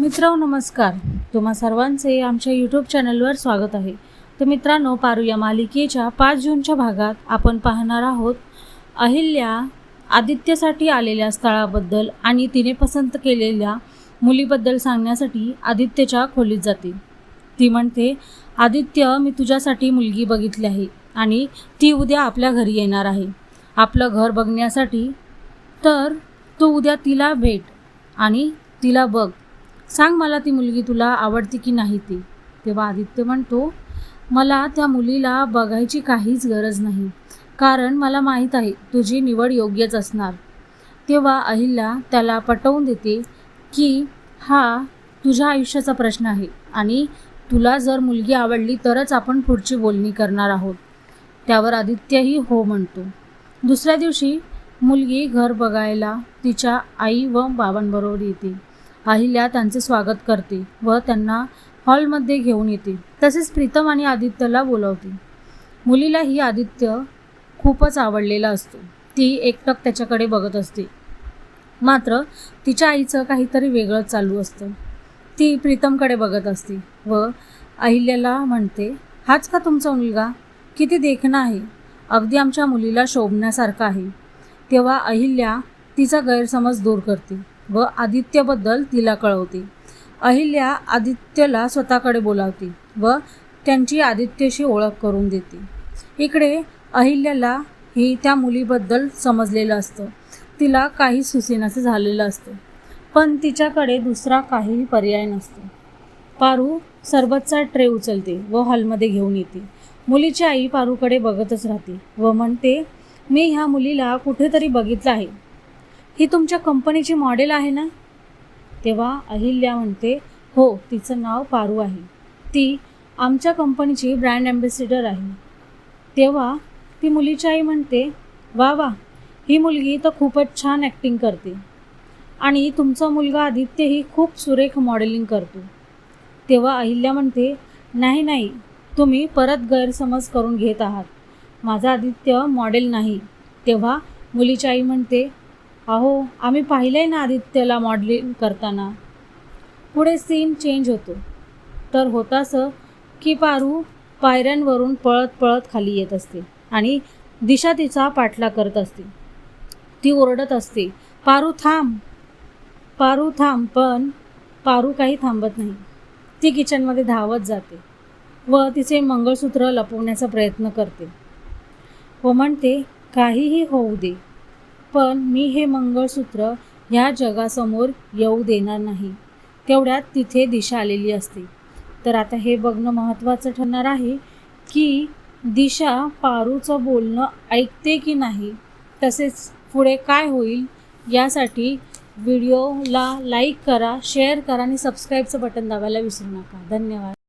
मित्र नमस्कार. तुम्हा सर्वांचे आमच्या यूट्यूब चॅनलवर स्वागत आहे. तर मित्रांनो पारू या मालिकेच्या पाच जूनच्या भागात आपण पाहणार आहोत अहिल्या आदित्यसाठी आलेल्या स्थळाबद्दल आणि तिने पसंत केलेल्या मुलीबद्दल सांगण्यासाठी आदित्यच्या खोलीत जाते. ती म्हणते आदित्य मी तुझ्यासाठी मुलगी बघितली आहे आणि ती उद्या आपल्या घरी येणार आहे. आपलं घर बघण्यासाठी तर तू उद्या तिला भेट आणि तिला बघ. सांग मला ती मुलगी तुला आवडते की नाही ती. तेव्हा आदित्य म्हणतो मला त्या मुलीला बघायची काहीच गरज नाही कारण मला माहीत आहे तुझी निवड योग्यच असणार. तेव्हा अहिल्या त्याला पटवून देते की हा तुझ्या आयुष्याचा प्रश्न आहे आणि तुला जर मुलगी आवडली तरच आपण पुढची बोलणी करणार आहोत. त्यावर आदित्यही हो म्हणतो. दुसऱ्या दिवशी मुलगी घर बघायला तिच्या आई व बाबांबरोबर येते. अहिल्या त्यांचे स्वागत करते व त्यांना हॉलमध्ये घेऊन येते. तसेच प्रीतम आणि आदित्यला बोलवते. मुलीला ही आदित्य खूपच आवडलेला असतो. ती एकटक त्याच्याकडे बघत असते. मात्र तिच्या आईचं काहीतरी वेगळंच चालू असतं. ती प्रीतमकडे बघत असते व अहिल्याला म्हणते हाच का तुमचा मुलगा? किती देखणं आहे? अगदी आमच्या मुलीला शोभण्यासारखा आहे. तेव्हा अहिल्या तिचा गैरसमज दूर करते. व आदित्यबद्दल तिला कळवते. अहिल्या आदित्यला स्वतःकडे बोलावते व त्यांची आदित्यशी ओळख करून देते. इकडे अहिल्याला ही त्या मुलीबद्दल समजलेलं असतं. तिला काही सुसेनाचं झालेलं असतं. पण तिच्याकडे दुसरा काहीही पर्याय नसतो. पारू सरबतचा ट्रे उचलते व हॉलमध्ये घेऊन येते. मुलीची आई पारूकडे बघतच राहते व म्हणते मी ह्या मुलीला कुठेतरी बघितलं आहे. ही तुमच्या कंपनीची मॉडेल आहे ना? तेव्हा अहिल्या म्हणते हो तिचं नाव पारू आहे. ती आमच्या कंपनीची ब्रँड ॲम्बेसिडर आहे. तेव्हा ती मुलीची आई म्हणते वा वा ही मुलगी तर खूपच छान ॲक्टिंग करते. आणि तुमचा मुलगा आदित्यही खूप सुरेख मॉडेलिंग करतो. तेव्हा अहिल्या म्हणते नाही नाही तुम्ही परत गैरसमज करून घेत आहात. माझा आदित्य मॉडेल नाही. तेव्हा मुलीची आई म्हणते अहो आम्ही पाहिलं आहे ना आदित्यला मॉडलिंग करताना. पुढे सीन चेंज होतो. तर होता असं की पारू पायऱ्यांवरून पळत पळत खाली येत असते आणि दिशा तिचा पाठला करत असते. ती ओरडत असते पारू थांब पारू थांब पण पारू काही थांबत नाही. ती किचनमध्ये धावत जाते व तिचे मंगळसूत्र लपवण्याचा प्रयत्न करते. व म्हणते काहीही होऊ दे. पण मी हे मंगळसूत्र ह्या जगासमोर येऊ देणार नाही. तेवढ्यात तिथे दिशा आलेली असते. तर आता हे बघणं महत्त्वाचं ठरणार आहे की दिशा पारूचं बोलणं ऐकते की नाही तसेच पुढे काय होईल यासाठी व्हिडिओला लाईक करा शेअर करा आणि सबस्क्राईबचं बटन दाबायला विसरू नका. धन्यवाद.